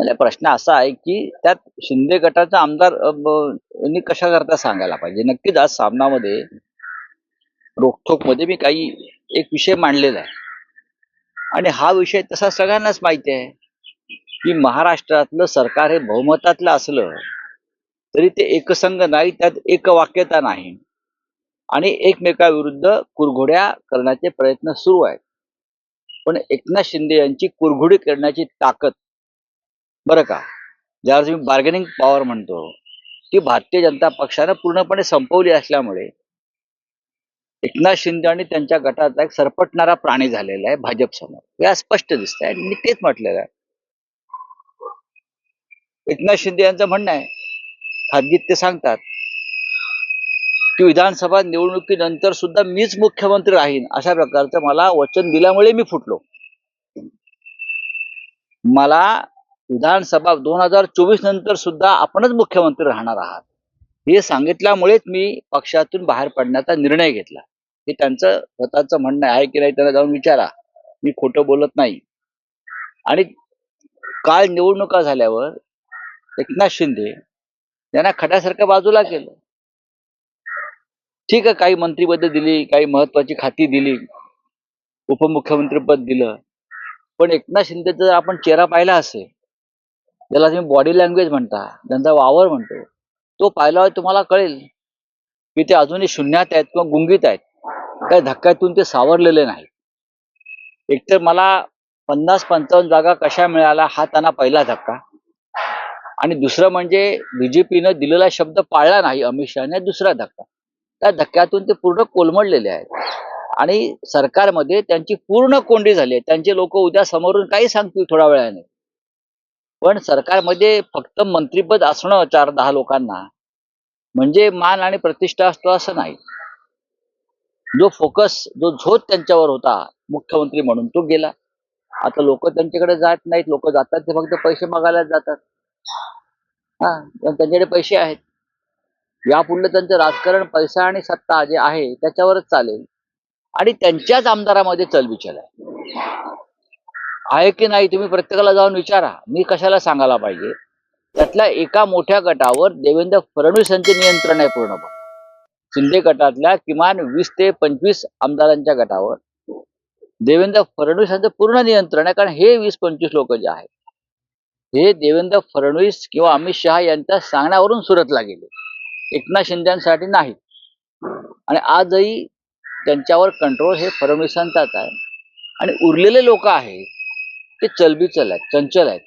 म्हणजे प्रश्न असा आहे की त्यात शिंदे गटाचा आमदार कशा करता सांगायला पाहिजे? नक्कीच आज सामनामध्ये रोखोकमध्ये मी काही एक विषय मांडलेला आहे. आणि हा विषय तसा सगळ्यांनाच माहिती आहे की महाराष्ट्रातलं सरकार हे बहुमतातलं असलं तरी ते एकसंघ नाही त्यात एक वाक्यता नाही. आणि एकमेकाविरुद्ध कुरघोड्या करण्याचे प्रयत्न सुरू आहेत. पण एकनाथ शिंदे यांची कुरघोडी करण्याची ताकद बरं का? ज्यावर तुम्ही बार्गेनिंग पॉवर म्हणतो ती भारतीय जनता पक्षानं पूर्णपणे संपवली असल्यामुळे एकनाथ शिंदे आणि त्यांच्या गटाचा एक सरपटणारा प्राणी झालेला आहे भाजप समोर. हे स्पष्ट दिसतंय आणि मी तेच म्हटलेलं आहे. एकनाथ शिंदे यांचं म्हणणं आहे खाजगीत ते सांगतात की विधानसभा निवडणुकीनंतर सुद्धा मीच मुख्यमंत्री राहीन अशा प्रकारचं मला वचन दिल्यामुळे मी फुटलो. मला विधानसभा दोन हजार चोवीस नंतर सुद्धा आपणच मुख्यमंत्री राहणार आहात. हे सांगितल्यामुळेच मी पक्षातून बाहेर पडण्याचा निर्णय घेतला. हे त्यांचं स्वतःचं म्हणणं आहे की नाही त्यांना जाऊन विचारा. मी खोटं बोलत नाही. आणि काल निवडणुका झाल्यावर एकनाथ शिंदे यांना खड्यासारखं बाजूला केलं. ठीक आहे काही मंत्रीपद दिली काही महत्वाची खाती दिली उपमुख्यमंत्रीपद दिलं. पण एकनाथ शिंदेचा जर आपण चेहरा पाहिला असेल ज्याला तुम्ही बॉडी लँग्वेज म्हणता त्यांचा वावर म्हणतो तो पाहिल्यावर तुम्हाला कळेल की ते अजूनही शून्यात आहेत किंवा गुंगीत आहेत. काही धक्क्यातून ते सावरलेले नाही एकतर मला पन्नास पंचावन्न जागा कशा मिळाल्या हा त्यांना पहिला धक्का. आणि दुसरं म्हणजे बीजेपीनं दिलेला शब्द पाळला नाही अमित शहाने दुसरा धक्का. त्या धक्क्यातून ते पूर्ण कोलमडलेले आहेत. आणि सरकारमध्ये त्यांची पूर्ण कोंडी झाली आहे. त्यांचे लोक उद्या समोरून काही सांगतील थोड्या वेळाने. पण सरकारमध्ये फक्त मंत्रीपद असणं चार दहा लोकांना म्हणजे मान आणि प्रतिष्ठा असतो असं नाही. जो फोकस जो झोत त्यांच्यावर होता मुख्यमंत्री म्हणून तो गेला. आता लोक त्यांच्याकडे जात नाहीत लोक जातात ते फक्त पैसे मागायला जातात. हा पण त्यांच्याकडे पैसे आहेत. यापुढलं त्यांचं राजकारण पैसा आणि सत्ता जे आहे त्याच्यावरच चालेल. आणि त्यांच्याच आमदारामध्ये चलबिचल आहे. आहे की नाही तुम्ही प्रत्येकाला जाऊन विचारा. मी कशाला सांगायला पाहिजे? त्यातल्या एका मोठ्या गटावर देवेंद्र फडणवीस यांचे नियंत्रण आहे पूर्णपणे. शिंदे गटातल्या किमान वीस ते पंचवीस आमदारांच्या गटावर देवेंद्र फडणवीस यांचं पूर्ण नियंत्रण आहे कारण हे वीस पंचवीस लोक जे आहेत हे देवेंद्र फडणवीस किंवा अमित शहा यांच्या सांगण्यावरून सुरतला गेले. एकनाथ शिंदेसाठी नाही. आणि आजही त्यांच्यावर कंट्रोल हे फडणवीसांचाच आहे. आणि उरलेले लोक आहेत ते चलबिचल आहेत चंचल आहेत.